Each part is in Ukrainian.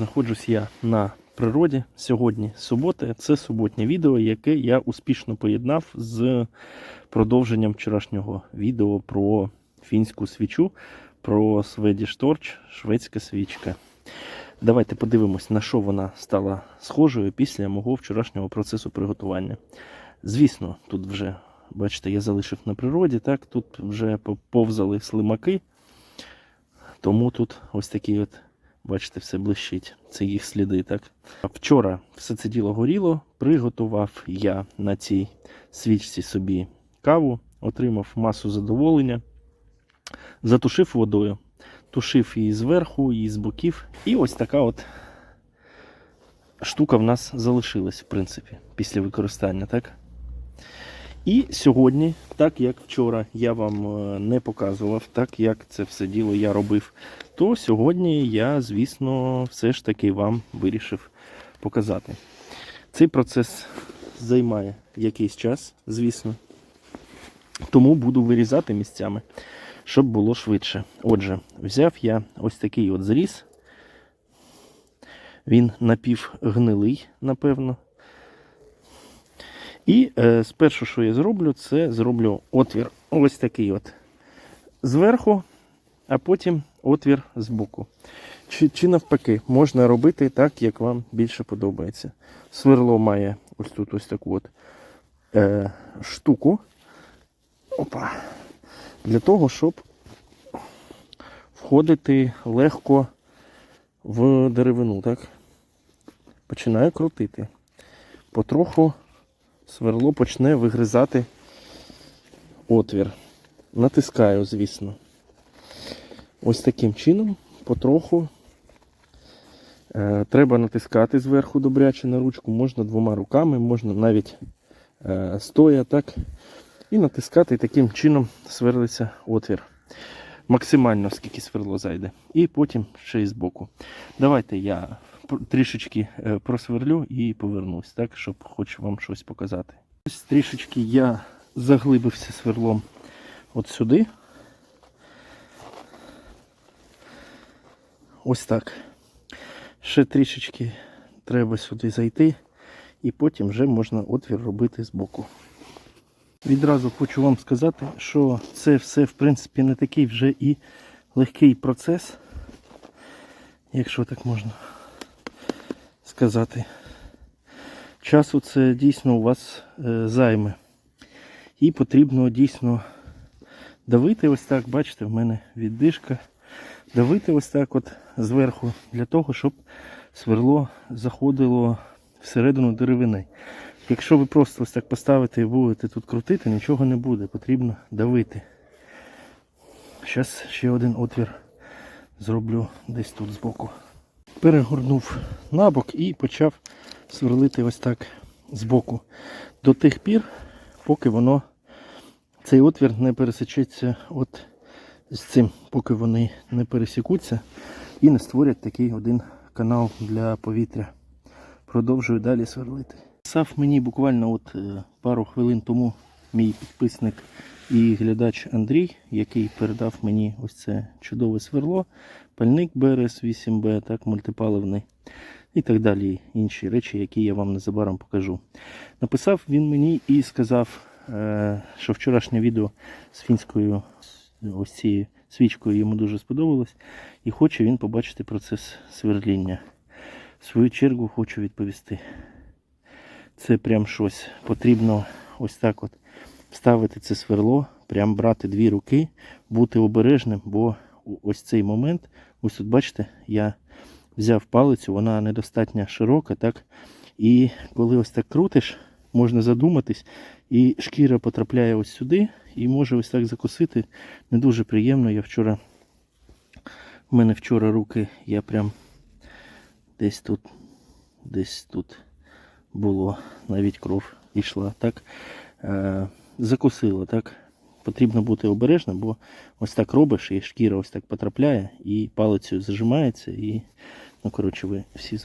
знаходжусь я на природі. Сьогодні субота. Це суботнє відео, яке я успішно поєднав з продовженням вчорашнього відео про фінську свічу, про Torch, шведська свічка. Давайте подивимось, на що вона стала схожою після мого вчорашнього процесу приготування. Звісно, тут вже, бачите, я залишив на природі, так, тут вже повзали слимаки, тому тут ось такий от Бачите, все блищить. Це їх сліди, так? Вчора все це діло горіло. Приготував я на цій свічці собі каву, отримав масу задоволення, затушив водою, тушив її зверху, її з боків. І ось така от штука в нас залишилась, в принципі, після використання, так? І сьогодні, так як вчора я вам е, не показував, так як це все діло я робив, то сьогодні я, звісно, все ж таки вам вирішив показати. Цей процес займає якийсь час, звісно. Тому буду вирізати місцями, щоб було швидше. Отже, взяв я ось такий от зріз. Він напівгнилий, напевно. І е, спершу, що я зроблю, це зроблю отвір ось такий от зверху, а потім отвір збоку. Чи, чи навпаки, можна робити так, як вам більше подобається. Сверло має ось тут ось таку от е, штуку. Опа. Для того, щоб входити легко в деревину. так? Починаю крутити. Потроху сверло почне вигризати отвір. Натискаю, звісно. Ось таким чином, потроху. Е, треба натискати зверху добряче на ручку, можна двома руками, можна навіть е, стоя, так. І натискати і таким чином сверлиться отвір. Максимально скільки сверло зайде. І потім ще й збоку. Давайте я трішечки е, просверлю і повернусь, так, щоб хоч вам щось показати. Ось трішечки я заглибився сверлом от сюди. Ось так. Ще трішечки треба сюди зайти, і потім вже можна отвір робити з боку. Відразу хочу вам сказати, що це все в принципі не такий вже і легкий процес, якщо так можна сказати. Часу це дійсно у вас е, займе. І потрібно дійсно давити ось так, бачите, в мене віддишка. Давити ось так от зверху, для того, щоб сверло заходило всередину деревини. Якщо ви просто ось так поставите і будете тут крутити, нічого не буде, потрібно давити. Зараз ще один отвір зроблю десь тут збоку. Перегорнув набок і почав сверлити ось так збоку. До тих пір, поки воно, цей отвір не пересечеться от з цим, поки вони не пересікуться і не створять такий один канал для повітря. Продовжую далі сверлити. Писав мені буквально от е, пару хвилин тому мій підписник і глядач Андрій, який передав мені ось це чудове сверло, пальник БРС 8Б, так, мультипаливний і так далі. Інші речі, які я вам незабаром покажу. Написав він мені і сказав, е, що вчорашнє відео з фінською ось цією свічкою йому дуже сподобалось, і хоче він побачити процес сверління. В свою чергу хочу відповісти. Це прям щось. Потрібно ось так от вставити це сверло, прям брати дві руки, бути обережним, бо ось цей момент, ось тут бачите, я взяв палицю, вона недостатньо широка, так? І коли ось так крутиш, можна задуматись, і шкіра потрапляє ось сюди і може ось так закусити. Не дуже приємно. Я вчора, У мене вчора руки, я прям десь тут, десь тут було, навіть кров йшла. так, Закусило, так. Потрібно бути обережним, бо ось так робиш, і шкіра ось так потрапляє, і палицею зажимається, і, ну, коротше, ви всі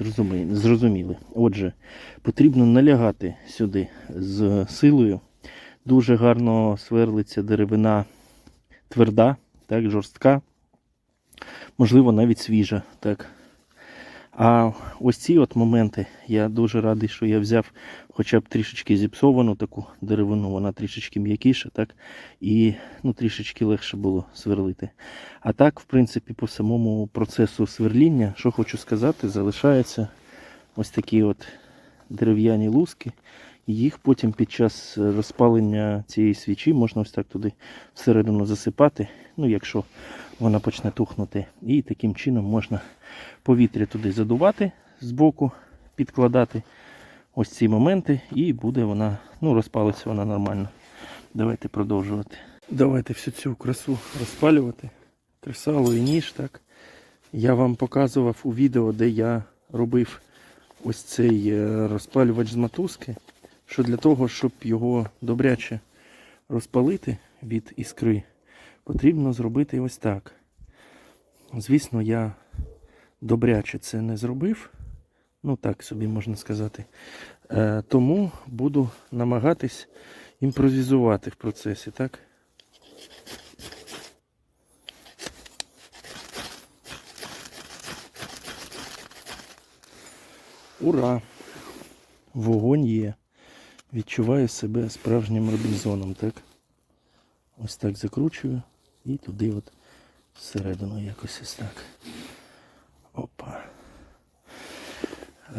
зрозуміли. Отже, потрібно налягати сюди з силою. Дуже гарно сверлиться деревина тверда, так, жорстка, можливо, навіть свіжа. так. А ось ці от моменти, я дуже радий, що я взяв хоча б трішечки зіпсовану таку деревину, вона трішечки м'якіша, так? І ну, трішечки легше було сверлити. А так, в принципі, по самому процесу сверління, що хочу сказати, залишаються ось такі от дерев'яні луски. Їх потім під час е, розпалення цієї свічі можна ось так туди всередину засипати, ну якщо вона почне тухнути. І таким чином можна повітря туди задувати збоку, підкладати ось ці моменти, і буде вона, ну, розпалиться вона нормально. Давайте продовжувати. Давайте всю цю красу розпалювати. Тресало і ніж, так. Я вам показував у відео, де я робив ось цей е, розпалювач з мотузки, що для того, щоб його добряче розпалити від іскри, потрібно зробити ось так. Звісно, я добряче це не зробив. Ну так собі можна сказати. Е, тому буду намагатись імпровізувати в процесі, так? Ура! Вогонь є. Відчуваю себе справжнім Робінзоном, так? Ось так закручую і туди от всередину якось ось так. Опа.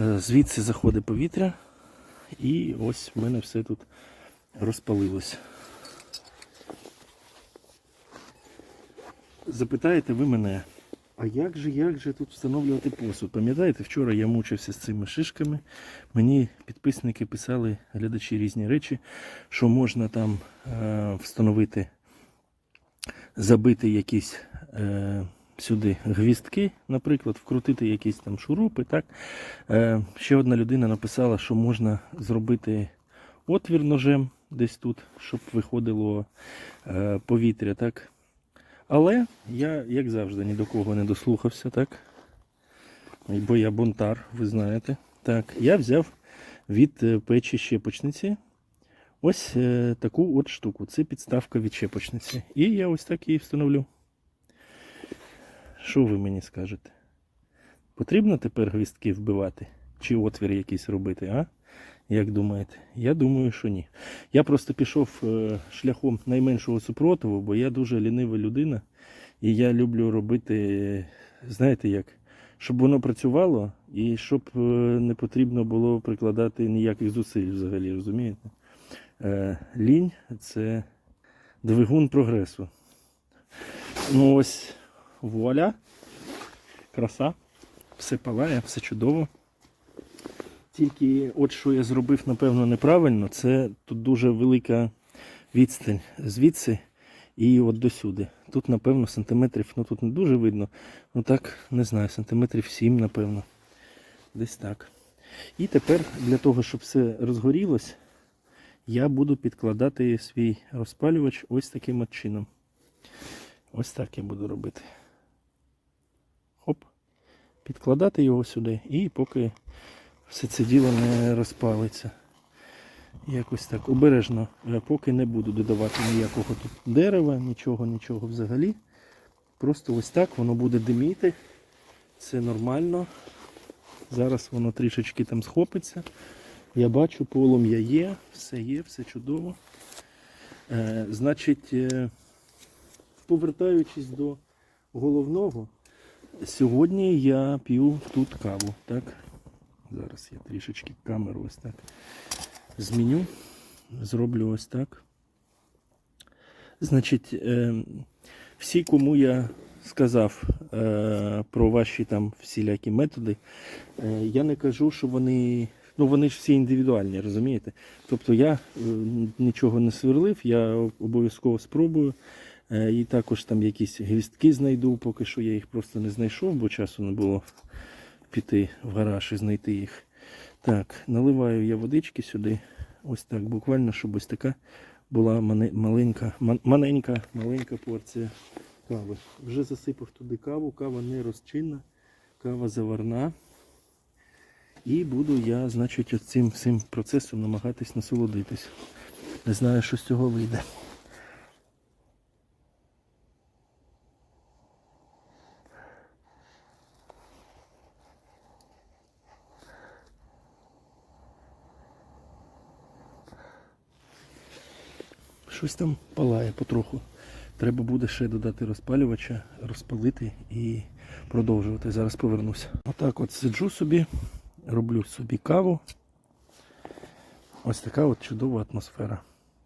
Е, Звідси заходить повітря, і ось в мене все тут розпалилось. Запитаєте ви мене, а як же, як же тут встановлювати посуд? Пам'ятаєте, вчора я мучився з цими шишками. Мені підписники писали, глядачі різні речі, що можна там е, встановити, забити якісь е, сюди гвістки, наприклад, вкрутити якісь там шурупи. Так? Е, ще одна людина написала, що можна зробити отвір ножем десь тут, щоб виходило е, повітря. так? Але я, як завжди, ні до кого не дослухався, так? Бо я бунтар, ви знаєте. Так, я взяв від е, печі щепочниці ось е, таку от штуку. Це підставка від щепочниці. І я ось так її встановлю. Що ви мені скажете? Потрібно тепер гвістки вбивати? Чи отвір якийсь робити, а? Як думаєте? Я думаю, що ні. Я просто пішов е, шляхом найменшого супротиву, бо я дуже лінива людина. І я люблю робити, знаєте як, щоб воно працювало і щоб е, не потрібно було прикладати ніяких зусиль взагалі, розумієте? Е, Лінь це двигун прогресу. Ну ось вуаля, краса, все палає, все чудово. Тільки от що я зробив, напевно, неправильно, це тут дуже велика відстань звідси і от до сюди. Тут, напевно, сантиметрів, ну тут не дуже видно, ну так, не знаю, сантиметрів 7, напевно. Десь так. І тепер для того, щоб все розгорілось, я буду підкладати свій розпалювач ось таким от чином. Ось так я буду робити. Хоп. Підкладати його сюди і поки все це діло не розпалиться. Якось так обережно, е, поки не буду додавати ніякого тут дерева, нічого, нічого взагалі. Просто ось так воно буде диміти. Це нормально. Зараз воно трішечки там схопиться. Я бачу, полум'я є, все є, все чудово. Е, значить, е, повертаючись до головного, сьогодні я п'ю тут каву. Так? Зараз я трішечки камеру ось так зміню. Зроблю ось так. Значить, е, всі, кому я сказав е, про ваші там всілякі методи, е, я не кажу, що вони. Ну, вони ж всі індивідуальні, розумієте? Тобто я нічого не сверлив, я обов'язково спробую. І також там якісь гвістки знайду, поки що я їх просто не знайшов, бо часу не було піти в гараж і знайти їх. Так, наливаю я водички сюди. Ось так, буквально, щоб ось така була маленька, маленька, маленька порція кави. Вже засипав туди каву, кава не розчинна, кава заварна. І буду я, значить, цим всім процесом намагатись насолодитись. Не знаю, що з цього вийде. Щось там палає потроху. Треба буде ще додати розпалювача, розпалити і продовжувати. Зараз повернуся. Отак от сиджу собі, роблю собі каву. Ось така от чудова атмосфера.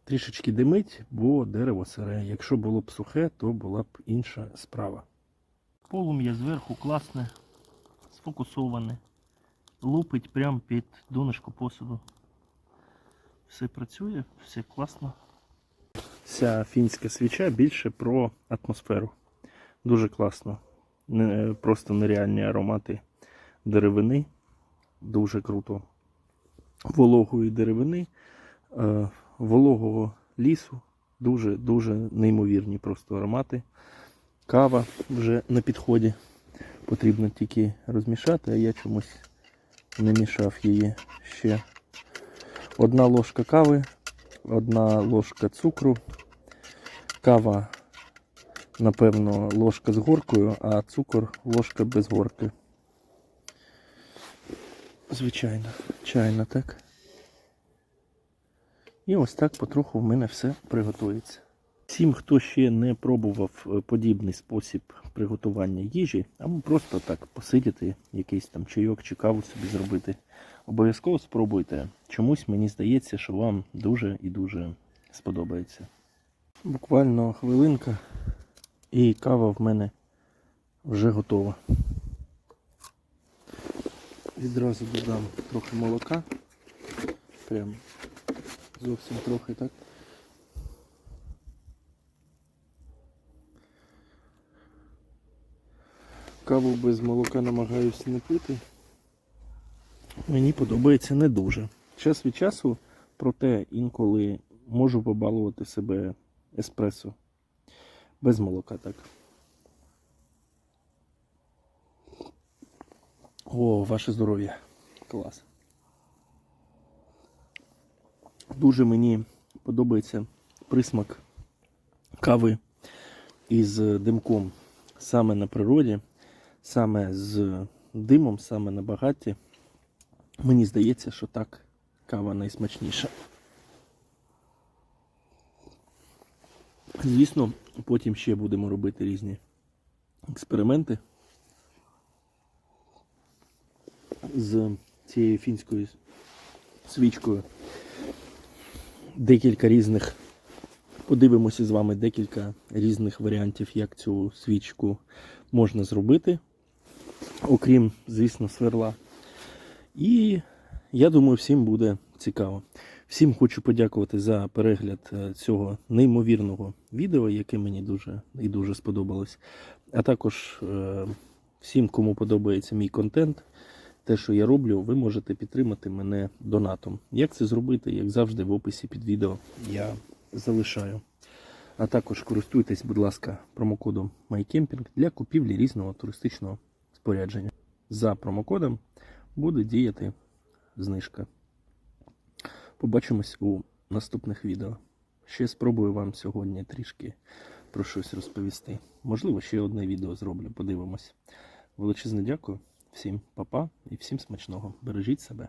Трішечки димить, бо дерево сире. Якщо було б сухе, то була б інша справа. Полум'я зверху класне, сфокусоване. Лупить прямо під донышко посуду. Все працює, все класно. Ця фінська свіча більше про атмосферу. Дуже класно. Просто нереальні аромати деревини. Дуже круто. Вологої деревини, е, вологого лісу. Дуже-дуже неймовірні просто аромати. Кава вже на підході. Потрібно тільки розмішати, а я чомусь не мішав її ще. Одна ложка кави, одна ложка цукру. Кава, напевно, ложка з горкою, а цукор ложка без горки. Звичайно, чайна, так. І ось так потроху в мене все приготується. Всім, хто ще не пробував е, подібний спосіб приготування їжі, або просто так посидіти, якийсь там чайок чи каву собі зробити, обов'язково спробуйте. Чомусь мені здається, що вам дуже і дуже сподобається. Буквально хвилинка, і кава в мене вже готова. Відразу додам трохи молока. Прям зовсім трохи так. Каву без молока намагаюся не пити. Мені подобається не дуже. Час від часу, проте інколи можу побалувати себе еспресо. Без молока, так. О, ваше здоров'я. Клас. Дуже мені подобається присмак кави із димком саме на природі, саме з димом, саме на багатті. Мені здається, що так кава найсмачніша. Звісно, потім ще будемо робити різні експерименти з цією фінською свічкою. Декілька різних. Подивимося з вами декілька різних варіантів, як цю свічку можна зробити, окрім, звісно, сверла. І я думаю, всім буде цікаво. Всім хочу подякувати за перегляд е, цього неймовірного відео, яке мені дуже і дуже сподобалось. А також е, всім, кому подобається мій контент, те, що я роблю, ви можете підтримати мене донатом. Як це зробити, як завжди, в описі під відео я залишаю. А також користуйтесь, будь ласка, промокодом MyCamping для купівлі різного туристичного спорядження. За промокодом буде діяти знижка. Побачимось у наступних відео. Ще спробую вам сьогодні трішки про щось розповісти. Можливо, ще одне відео зроблю, подивимось. Величезне дякую, всім па-па і всім смачного. Бережіть себе.